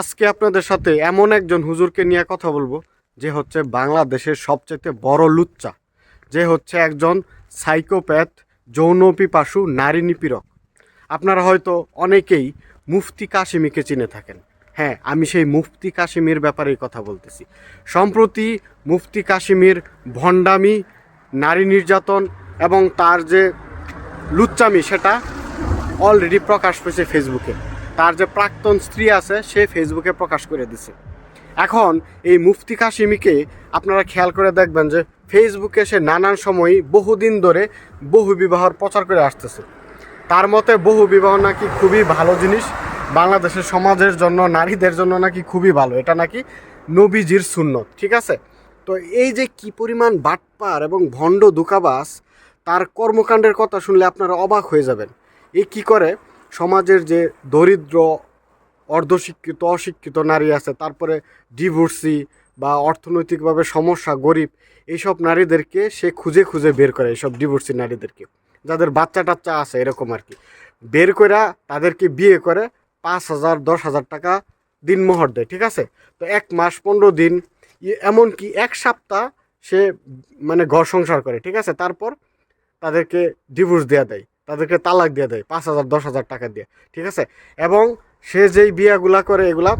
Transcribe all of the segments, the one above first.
আজকে আপনাদের সাথে এমন একজন হুজুরকে নিয়ে কথা বলব, যে হচ্ছে বাংলাদেশের সবচেয়ে বড় লুচ্চা, যে হচ্ছে একজন সাইকোপ্যাথ, যৌন পিপাসু, নারী নিপীড়ক। আপনারা হয়তো অনেকেই মুফতি কাশিমিকে চিনে থাকেন। হ্যাঁ আমি সেই মুফতি কাশিমির ব্যাপারেই কথা বলতেছি। সম্প্রতি মুফতি কাশিমির ভণ্ডামি, নারী নির্যাতন এবং তার যে লুচ্চামি, সেটা অলরেডি প্রকাশ পেয়েছে ফেসবুকে। তার যে প্রাক্তন স্ত্রী আছে, সে ফেসবুকে প্রকাশ করে দিছে। এখন এই মুফতি কাশিমিকে আপনারা খেয়াল করে দেখবেন যে ফেসবুকে সে নানান সময় বহুদিন ধরে বহু বিবাহর প্রচার করে আসতেছে। তার মতে বহু বিবাহ নাকি খুবই ভালো জিনিস, বাংলাদেশের সমাজের জন্য, নারীদের জন্য নাকি খুবই ভালো। এটা নাকি নবীজির সুন্নত, ঠিক আছে? তো এই যে কি পরিমাণ বাটপার এবং ভণ্ড দুকাবাস তার কর্মকাণ্ডের কথা শুনলে আপনারা অবাক হয়ে যাবেন। এই কি করে? সমাজের যে দরিদ্র, অর্ধশিক্ষিত, অশিক্ষিত নারী আছে, তারপরে ডিভোর্সি বা অর্থনৈতিকভাবে সমস্যা, গরিব, এইসব নারীদেরকে সে খুঁজে খুঁজে বের করে, এইসব ডিভোর্সি নারীদেরকে। যাদের বাচ্চা টাচ্চা আছে, এরকম আর কি। বের করে তাদেরকে বিয়ে করে পাঁচ হাজার, দশ হাজার টাকা দিন দিনমোহর দেয়, ঠিক আছে? তো এক মাস, পনেরো দিন এমনকি এক সপ্তাহ সে মানে ঘর সংসার করে, ঠিক আছে? তারপর তাদেরকে ডিভোর্স দেওয়া দেয়। তাদেরকে তালাক দিয়ে দেয়, পাঁচ হাজার, দশ হাজার টাকা দিয়ে, ঠিক আছে? এবং সে যেই বিয়াগুলা করে, এগুলা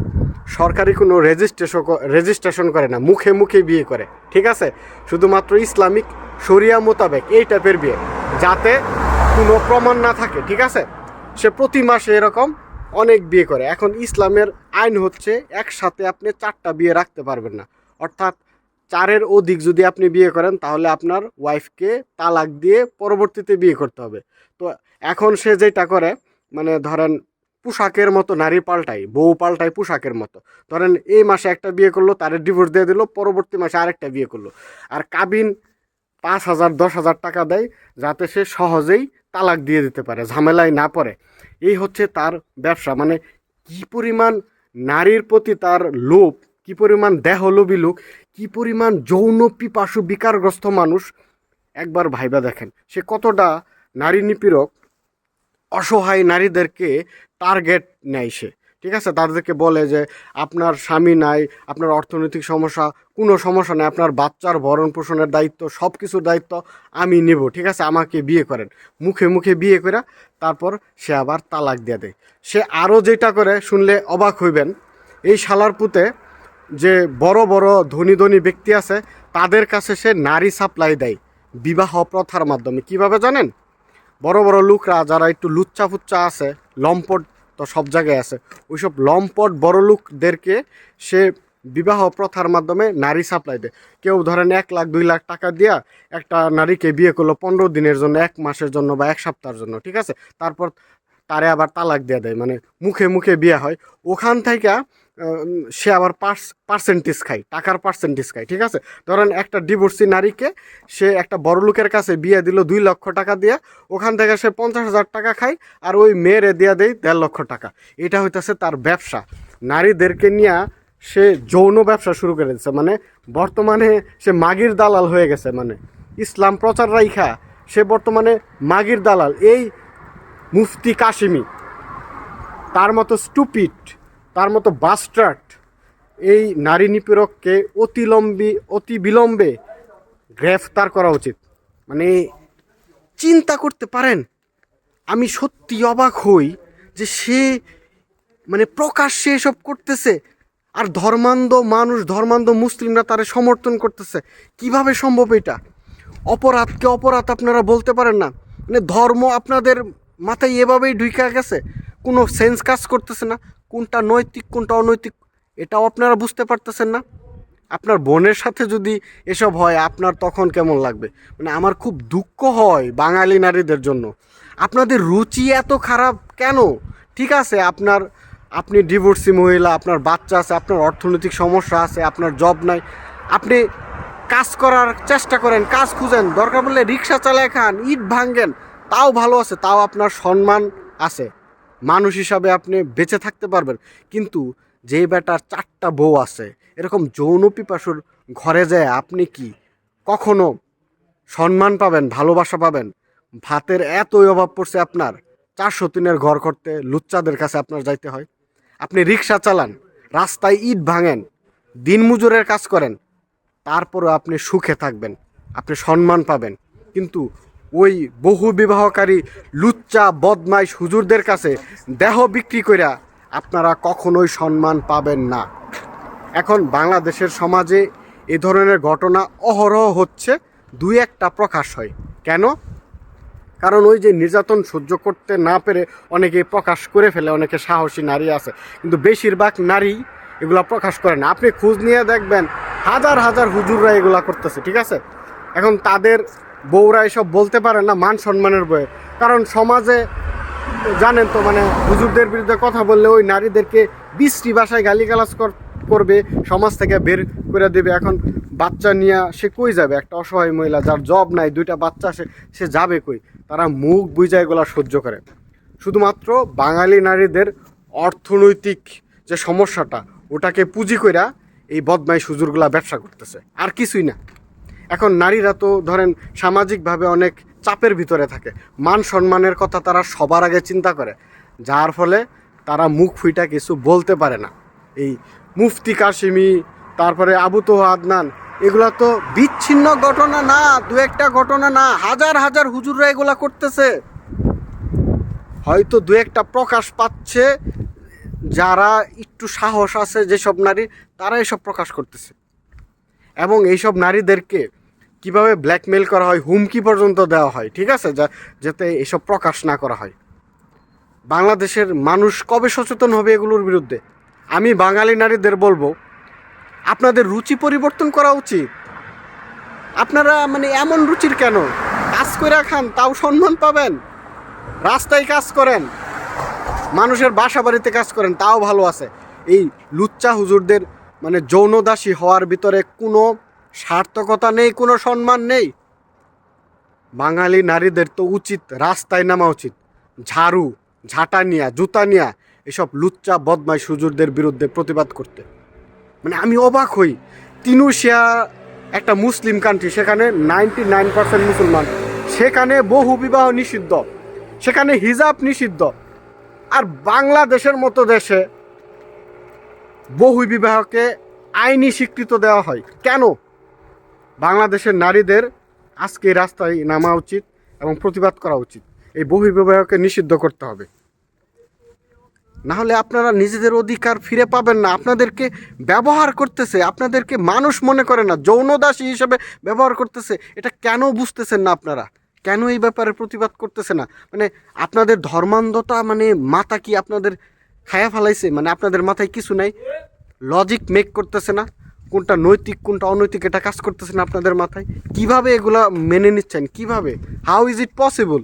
সরকারি কোনো রেজিস্ট্রেশন রেজিস্ট্রেশন করে না, মুখে মুখে বিয়ে করে, ঠিক আছে? শুধুমাত্র ইসলামিক শরিয়া মোতাবেক এই টাইপের বিয়ে, যাতে কোনো প্রমাণ না থাকে, ঠিক আছে? সে প্রতি মাসে এরকম অনেক বিয়ে করে। এখন ইসলামের আইন হচ্ছে, একসাথে আপনি চারটা বিয়ে রাখতে পারবেন না। অর্থাৎ চারের অধিক যদি আপনি বিয়ে করেন, তাহলে আপনার ওয়াইফকে তালাক দিয়ে পরবর্তীতে বিয়ে করতে হবে। তো এখন সে যেটা করে মানে ধরেন পোশাকের মতো, নারী পাল্টাই বউ পাল্টাই পোশাকের মতো। ধরেন এই মাসে একটা বিয়ে করল, তারে ডিভোর্স দিয়ে দিল, পরবর্তী মাসে আরেকটা বিয়ে করল। আর কাবিন পাঁচ হাজার, দশ হাজার টাকা দেয় যাতে সে সহজেই তালাক দিয়ে দিতে পারে, ঝামেলায় না পড়ে। এই হচ্ছে তার ব্যবসা মানে কি পরিমাণ নারীর প্রতি তার লোভ, কি পরিমাণ দেহলোভী লোক, কি পরিমাণ যৌন পিপাসু বিকারগ্রস্ত মানুষ, একবার ভাইবা দেখেন, সে কতটা নারী নিপীড়ক, অসহায় নারীদেরকে টার্গেট নেয় সে। ঠিক আছে? তাদেরকে বলে যে, আপনার স্বামী নাই, আপনার অর্থনৈতিক সমস্যা, কোনো সমস্যা নেই, আপনার বাচ্চার ভরণ পোষণের দায়িত্ব সব কিছুর দায়িত্ব আমি নেব। ঠিক আছে? আমাকে বিয়ে করেন। মুখে মুখে বিয়ে করে তারপর সে আবার তালাক দিয়ে দেয়। সে আরও যেটা করে, শুনলে অবাক হইবেন, এই শালার পুঁতে যে বড় বড় ধনী ধনী ব্যক্তি আছে, তাদের কাছে সে নারী সাপ্লাই দেয়, বিবাহ প্রথার মাধ্যমে। কীভাবে জানেন? বড় বড় লোকরা যারা একটু লুচ্চা ফুচ্চা আছে, লম্পট তো সব জায়গায় আছে, ওইসব লম্পট বড় লোকদেরকে সে বিবাহ প্রথার মাধ্যমে নারী সাপ্লাই দেয়। কেউ ধরেন এক লাখ, দুই লাখ টাকা দিয়া একটা নারীকে বিয়ে করল পনেরো দিনের জন্য, এক মাসের জন্য বা এক সপ্তাহের জন্য, ঠিক আছে? তারপর তারে আবার তালাক দিয়ে দেয় মানে মুখে মুখে বিয়ে হয়। ওখান থেকে সে আবার পার্সেন্টেজ খায়, টাকার পার্সেন্টেজ খায়, ঠিক আছে? ধরেন একটা ডিভোর্সি নারীকে সে একটা বড় লোকের কাছে বিয়ে দিল দুই লক্ষ টাকা দিয়ে, ওখান থেকে সে পঞ্চাশ হাজার টাকা খায় আর ওই মেয়েরে দিয়ে দেয় দেড় লক্ষ টাকা। এটা হইতেছে তার ব্যবসা। নারীদেরকে নিয়ে সে যৌন ব্যবসা শুরু করে দিচ্ছে মানে বর্তমানে সে মাগির দালাল হয়ে গেছে মানে ইসলাম প্রচার রাইখা সে বর্তমানে মাগির দালাল। এই মুফতি কাশিমি, তার মতো স্টুপিড তার মতো বাস্টার্ট এই নারী নিপীড়ককে অতিলম্বী, অতি বিলম্বে গ্রেফতার করা উচিত। মানে চিন্তা করতে পারেন, আমি সত্যি অবাক হই যে সে মানে প্রকাশ্যে এসব করতেছে আর ধর্মান্ধ মানুষ, ধর্মান্ধ মুসলিমরা তারে সমর্থন করতেছে। কীভাবে সম্ভব এটা? অপরাধকে অপরাধ আপনারা বলতে পারেন না। মানে ধর্ম আপনাদের মাথায় এভাবেই ঢুইকা গেছে, কোনো সেন্স কাজ করতেছে না। কোনটা নৈতিক, কোনটা অনৈতিক, এটাও আপনারা বুঝতে পারতেছেন না। আপনার বোনের সাথে যদি এসব হয়, আপনার তখন কেমন লাগবে? মানে আমার খুব দুঃখ হয় বাঙালি নারীদের জন্য। আপনাদের রুচি এত খারাপ কেন? ঠিক আছে, আপনার, আপনি ডিভোর্সি মহিলা, আপনার বাচ্চা আছে, আপনার অর্থনৈতিক সমস্যা আছে, আপনার জব নাই। আপনি কাজ করার চেষ্টা করেন, কাজ খুঁজেন, দরকার পড়লে রিক্সা চালায় খান, ইট ভাঙ্গেন তাও ভালো আছে, তাও আপনার সম্মান আছে। মানুষ হিসাবে আপনি বেঁচে থাকতে পারবেন। কিন্তু যে বেটার চারটা বউ আছে, এরকম যৌন পিপাসুর ঘরে যায় আপনি কি কখনো সম্মান পাবেন, ভালোবাসা পাবেন? ভাতের এতই অভাব পড়ছে আপনার, চারশো তিনের ঘর করতে লুচ্চাদের কাছে আপনার যাইতে হয়। আপনি রিক্সা চালান, রাস্তায় ইট ভাঙেন দিনমজুরের কাজ করেন, তারপরও আপনি সুখে থাকবেন, আপনি সম্মান পাবেন। কিন্তু ওই বহু বিবাহকারী লুচ্চা, বদমাইশ হুজুরদের কাছে দেহ বিক্রি কইরা আপনারা কখনোই সম্মান পাবেন না। এখন বাংলাদেশের সমাজে এ ধরনের ঘটনা অহরহ হচ্ছে, দুই একটা প্রকাশ হয়। কেন? কারণ ওই যে নির্যাতন সহ্য করতে না পেরে অনেকে প্রকাশ করে ফেলে, অনেকে সাহসী নারী আছে। কিন্তু বেশিরভাগ নারী এগুলা প্রকাশ করে না। আপনি খোঁজ নিয়ে দেখবেন, হাজার হাজার হুজুররা এগুলা করতেছে, ঠিক আছে? এখন তাদের বউরা এসব বলতে পারে না মান সম্মানের বয়ে। কারণ সমাজে, জানেন তো মানে হুজুরদের বিরুদ্ধে কথা বললে ওই নারীদেরকে বিশ্রী ভাষায় গালিগালাজ কর- করবে, সমাজ থেকে বের করে দেবে। এখন বাচ্চা নিয়ে সে কই যাবে? একটা অসহায় মহিলা যার জব নাই, দুইটা বাচ্চা সে সে যাবে কই? তারা মুখ বুঝা এগুলা সহ্য করে। শুধুমাত্র বাঙালি নারীদের অর্থনৈতিক যে সমস্যাটা, ওটাকে পুঁজি কইরা এই বদমাই সুজুরগুলা ব্যবসা করতেছে। আর কিছুই না। এখন নারীরা তো ধরেন সামাজিকভাবে অনেক চাপের ভিতরে থাকে। মান সম্মানের কথা তারা সবার আগে চিন্তা করে। যার ফলে তারা মুখ ফুইটা কিছু বলতে পারে না। এই মুফতি কাশিমি তারপরে আবু তো আদনান, এগুলা তো বিচ্ছিন্ন ঘটনা না, দু একটা ঘটনা না, হাজার হাজার হুজুররা এগুলা করতেছে। হয়তো দু একটা প্রকাশ পাচ্ছে, যারা একটু সাহস আছে যেসব নারী, তারা এসব প্রকাশ করতেছে। এবং এইসব নারীদেরকে কীভাবে ব্ল্যাকমেল করা হয়, হুমকি পর্যন্ত দেওয়া হয়, ঠিক আছে? যা যাতে এসব প্রকাশ না করা হয়। বাংলাদেশের মানুষ কবে সচেতন হবে এগুলোর বিরুদ্ধে? আমি বাঙালি নারীদের বলব, আপনাদের রুচি পরিবর্তন করা উচিত। আপনারা মানে এমন রুচির কেন? কাজ করে খান, তাও সম্মান পাবেন। রাস্তায় কাজ করেন। মানুষের বাসা বাড়িতে কাজ করেন, তাও ভালো আছে। এই লুচ্চা হুজুরদের মানে যৌনদাসী হওয়ার ভিতরে কোনো সার্থকতা নেই, কোনো সম্মান নেই। বাঙালি নারীদের তো উচিত, রাস্তায় নামা উচিত। ঝাড়ু, ঝাঁটা নিয়া, জুতা নিয়া, এসব লুচ্চা বদমাই হুজুরদের বিরুদ্ধে প্রতিবাদ করতে। মানে আমি অবাক হই। তিনুশিয়া একটা মুসলিম কান্ট্রি সেখানে নাইনটি নাইন পার্সেন্ট মুসলমান। সেখানে বহু বিবাহ নিষিদ্ধ। সেখানে হিজাব নিষিদ্ধ। আর বাংলাদেশের মতো দেশে বহু বিবাহকে আইনি স্বীকৃত দেওয়া হয়। কেন? বাংলাদেশের নারীদের আজকে রাস্তায় নামা উচিত এবং প্রতিবাদ করা উচিত। এই বহু বিবাহকে নিষিদ্ধ করতে হবে। না হলে আপনারা নিজেদের অধিকার ফিরে পাবেন না। আপনাদেরকে ব্যবহার করতেছে, আপনাদেরকে মানুষ মনে করে না যৌনদাসী হিসেবে ব্যবহার করতেছে। এটা কেন বুঝতেছেন না আপনারা? কেন এই ব্যাপারে প্রতিবাদ করতেছে না? মানে আপনাদের ধর্মান্ধতা মানে মাথা কি আপনাদের খায়া ফেলাইছে মানে আপনাদের মাথায় কিছু নাই। লজিক মেক করতেছে না। কোনটা নৈতিক, কোনটা অনৈতিক, এটা কাজ করতেছে না আপনাদের মাথায়। কীভাবে এগুলা মেনে নিচ্ছেন? কীভাবে? How is it possible